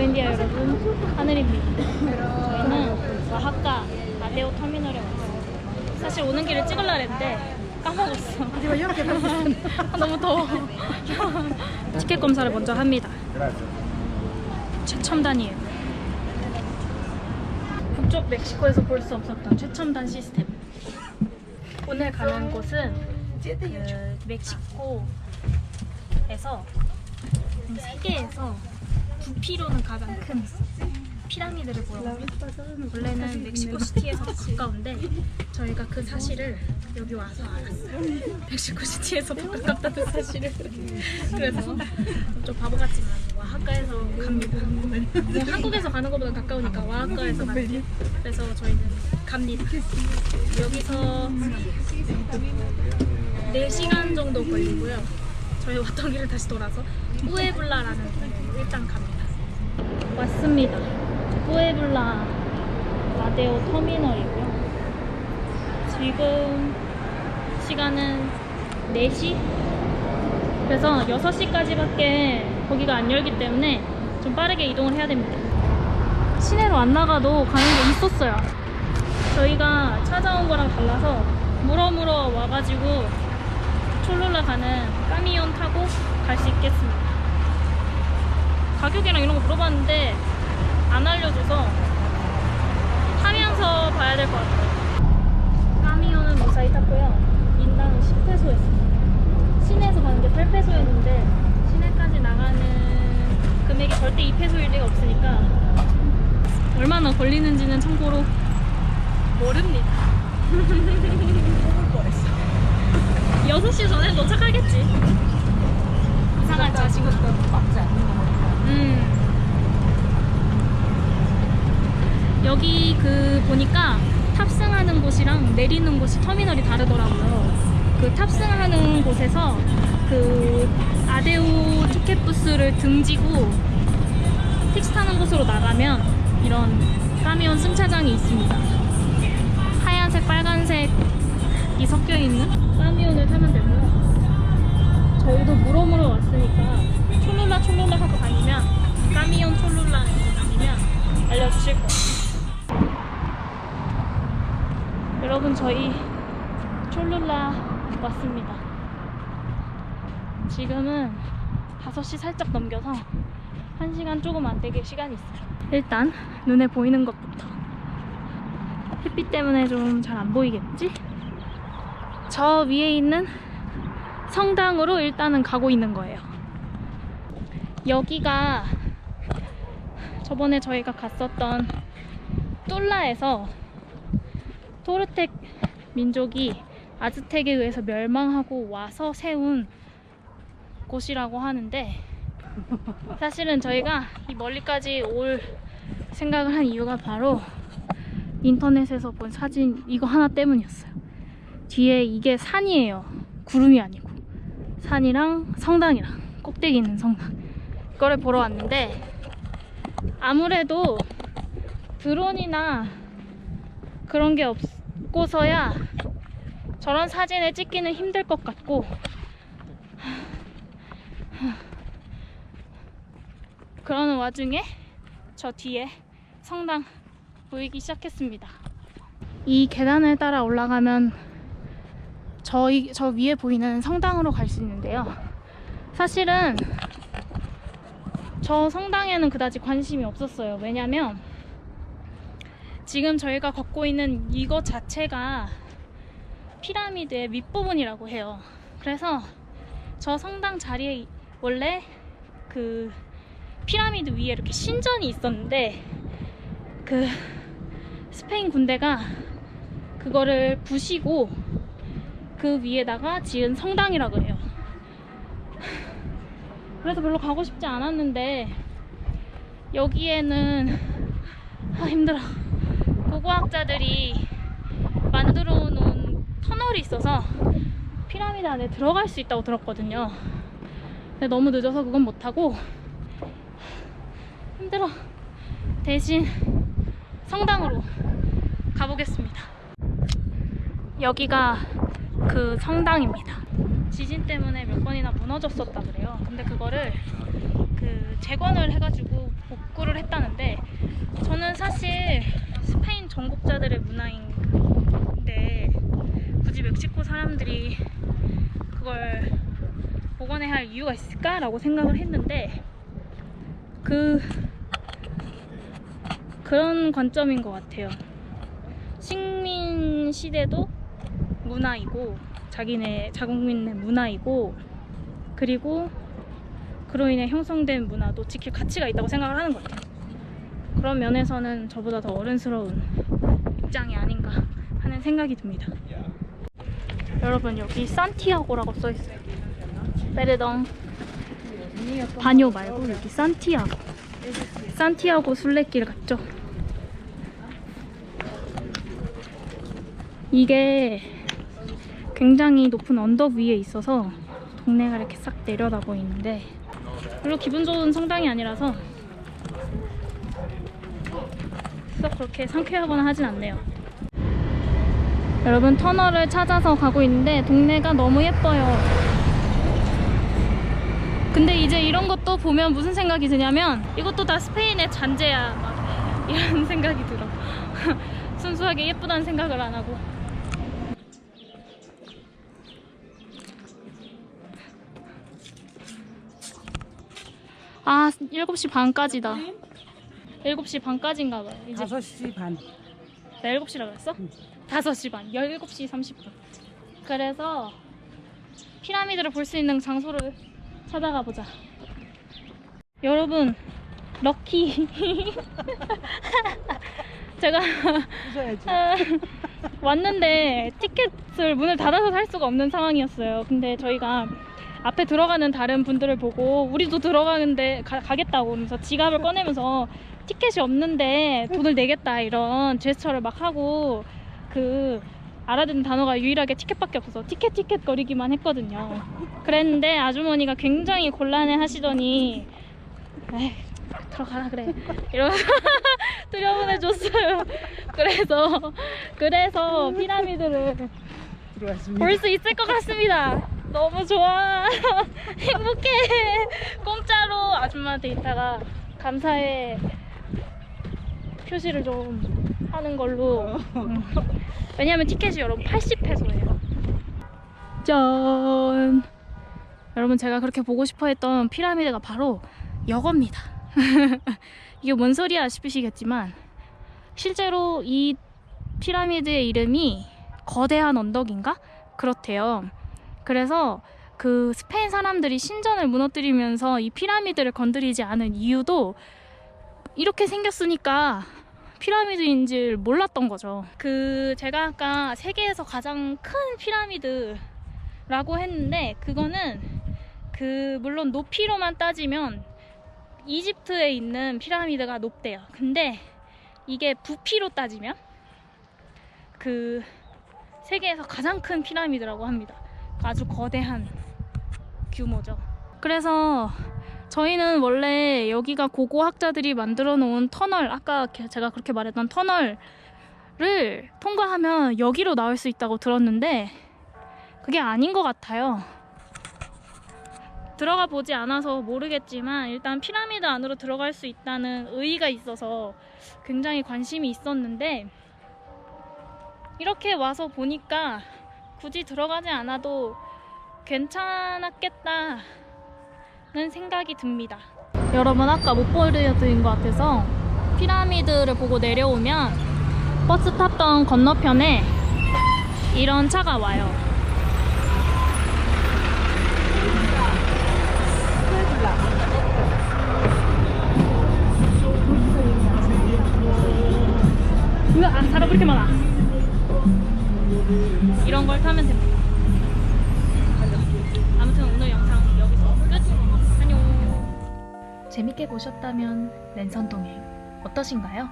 부엔디아 여러분 하늘입니다. 저희는 와하카 아데오 터미널에 왔어요. 사실 오는 길을 찍으려 했는데 까먹었어. 아, 너무 더워. 티켓 검사를 먼저 합니다. 최첨단이에요. 북쪽 멕시코에서 볼 수 없었던 최첨단 시스템. 오늘 가는 곳은 그 멕시코에서 세계에서 부피로는 가장 큰 피라미드를 보러. 원래는 멕시코 시티에서 더 가까운데 저희가 그 사실을 여기 와서 알았어요. 멕시코 시티에서 더 가깝다는 사실을. 그래서 좀 바보 같지만 와하카에서 갑니다. 뭐 한국에서 가는 것보다 가까우니까 와하카에서 갑니다. 그래서 저희는 갑니다. 여기서 4시간 정도 걸리고요. 저희 왔던 길을 다시 돌아서 뿌에블라라는 일단 갑니다. 왔습니다. 뿌에블라 라데오 터미널이고요. 지금 시간은 4시? 그래서 6시까지밖에 거기가 안 열기 때문에 좀 빠르게 이동을 해야 됩니다. 시내로 안 나가도 가는 게 있었어요. 저희가 찾아온 거랑 달라서 물어물어 와가지고 촐룰라 가는 까미온 타고 갈 수 있겠습니다. 가격이랑 이런 거 물어봤는데 안 알려줘서 타면서 봐야 될 것 같아요. 까미온은 무사히 탔고요. 인당은 10페소였어요. 시내에서 가는 게 8페소였는데 시내까지 나가는 금액이 절대 2페소일 리가 없으니까 얼마나 걸리는지는 참고로 모릅니다. 6시 전에 도착하겠지. 이상한 자식은 막지 않는 거 보니까 음. 여기 그 보니까 탑승하는 곳이랑 내리는 곳이 터미널이 다르더라고요. 그 탑승하는 곳에서 그 아데오 티켓 부스를 등지고 택시 타는 곳으로 나가면 이런 까미온 승차장이 있습니다. 하얀색, 빨간색 이 섞여 있는 까미온을 타면 되고요. 저희도 물어물어 왔으니까 촐룰라 촐룰라 하고 다니면 까미온 촐룰라 다니면 알려주실 거예요. 여러분 저희 촐룰라 왔습니다. 지금은 5시 살짝 넘겨서 1시간 조금 안 되게 시간이 있어요. 일단 눈에 보이는 것부터 햇빛 때문에 좀 잘 안 보이겠지? 저 위에 있는 성당으로 일단은 가고 있는 거예요. 여기가 저번에 저희가 갔었던 뚫라에서 토르텍 민족이 아즈텍에 의해서 멸망하고 와서 세운 곳이라고 하는데 사실은 저희가 이 멀리까지 올 생각을 한 이유가 바로 인터넷에서 본 사진 이거 하나 때문이었어요. 뒤에 이게 산이에요. 구름이 아니고. 산이랑 성당이랑 꼭대기 있는 성당. 이거를 보러 왔는데 아무래도 드론이나 그런 게 없고서야 저런 사진을 찍기는 힘들 것 같고 그러는 와중에 저 뒤에 성당 보이기 시작했습니다. 이 계단을 따라 올라가면 저희 저 위에 보이는 성당으로 갈 수 있는데요. 사실은 저 성당에는 그다지 관심이 없었어요. 왜냐면 지금 저희가 걷고 있는 이것 자체가 피라미드의 밑부분이라고 해요. 그래서 저 성당 자리에 원래 그 피라미드 위에 이렇게 신전이 있었는데 그 스페인 군대가 그거를 부시고 그 위에다가 지은 성당이라고 해요. 그래서 별로 가고 싶지 않았는데 여기에는 아 힘들어. 고고학자들이 만들어 놓은 터널이 있어서 피라미드 안에 들어갈 수 있다고 들었거든요. 근데 너무 늦어서 그건 못하고 힘들어. 대신 성당으로 가보겠습니다. 여기가 그 성당입니다. 지진 때문에 몇 번이나 무너졌었다 그래요. 근데 그거를 그 재건을 해가지고 복구를 했다는데 저는 사실 스페인 전국자들의 문화인데 굳이 멕시코 사람들이 그걸 복원해야 할 이유가 있을까라고 생각을 했는데 그 그런 관점인 것 같아요. 식민 시대도 문화이고 자기네 자국민의 문화이고 그리고 그로 인해 형성된 문화도 지킬 가치가 있다고 생각을 하는 것 같아요. 그런 면에서는 저보다 더 어른스러운 입장이 아닌가 하는 생각이 듭니다. 여러분 여기 산티아고라고 써 있어요. 베르덩 바뇨 말고 여기 산티아고. 산티아고 순례길 같죠? 이게 굉장히 높은 언덕 위에 있어서 동네가 이렇게 싹 내려다 보이는데 별로 기분 좋은 성당이 아니라서 썩 그렇게 상쾌하거나 하진 않네요. 여러분 터널을 찾아서 가고 있는데 동네가 너무 예뻐요. 근데 이제 이런 것도 보면 무슨 생각이 드냐면 이것도 다 스페인의 잔재야 막 이런 생각이 들어. 순수하게 예쁘다는 생각을 안 하고. 아, 7시 반까지다. 7시 반까지인가 봐요. 이제 5시 반. 나 7시라 그랬어? 5시 반. 17시 30분. 그래서 피라미드를 볼 수 있는 장소를 찾아가 보자. 여러분, 럭키. 제가. 아, 왔는데 티켓을 문을 닫아서 살 수가 없는 상황이었어요. 근데 저희가 앞에 들어가는 다른 분들을 보고 우리도 들어가는데 가, 가겠다고 그러면서 지갑을 꺼내면서 티켓이 없는데 돈을 내겠다 이런 제스처를 막 하고 그 알아듣는 단어가 유일하게 티켓밖에 없어서 티켓 티켓 거리기만 했거든요. 그랬는데 아주머니가 굉장히 곤란해 하시더니 에이 들어가라 그래 이러면서 들여보내줬어요. 그래서 그래서 피라미드를. 볼 수 있을 것 같습니다. 너무 좋아. 행복해. 공짜로 아줌마한테 이따가 감사의 표시를 좀 하는 걸로. 음. 왜냐면 티켓이 여러분 80페소예요. 짠. 여러분 제가 그렇게 보고 싶어 했던 피라미드가 바로 여겁니다. 이게 뭔 소리야 싶으시겠지만 실제로 이 피라미드의 이름이 거대한 언덕인가? 그렇대요. 그래서 그 스페인 사람들이 신전을 무너뜨리면서 이 피라미드를 건드리지 않은 이유도 이렇게 생겼으니까 피라미드인 줄 몰랐던 거죠. 그 제가 아까 세계에서 가장 큰 피라미드라고 했는데 그거는 그 물론 높이로만 따지면 이집트에 있는 피라미드가 높대요. 근데 이게 부피로 따지면 그 세계에서 가장 큰 피라미드라고 합니다. 아주 거대한 규모죠. 그래서 저희는 원래 여기가 고고학자들이 만들어 놓은 터널, 아까 게- 제가 그렇게 말했던 터널을 통과하면 여기로 나올 수 있다고 들었는데 그게 아닌 것 같아요. 들어가 보지 않아서 모르겠지만 일단 피라미드 안으로 들어갈 수 있다는 의의가 있어서 굉장히 관심이 있었는데 이렇게 와서 보니까 굳이 들어가지 않아도 괜찮았겠다는 생각이 듭니다. 여러분 아까 못 보여드린 것 같아서 피라미드를 보고 내려오면 버스 탔던 건너편에 이런 차가 와요. 으아 사람 그렇게 많아. 걸 타면 됩니다. 아무튼 오늘 영상 여기서 끝. 안녕. 재밌게 보셨다면 랜선 동행 어떠신가요?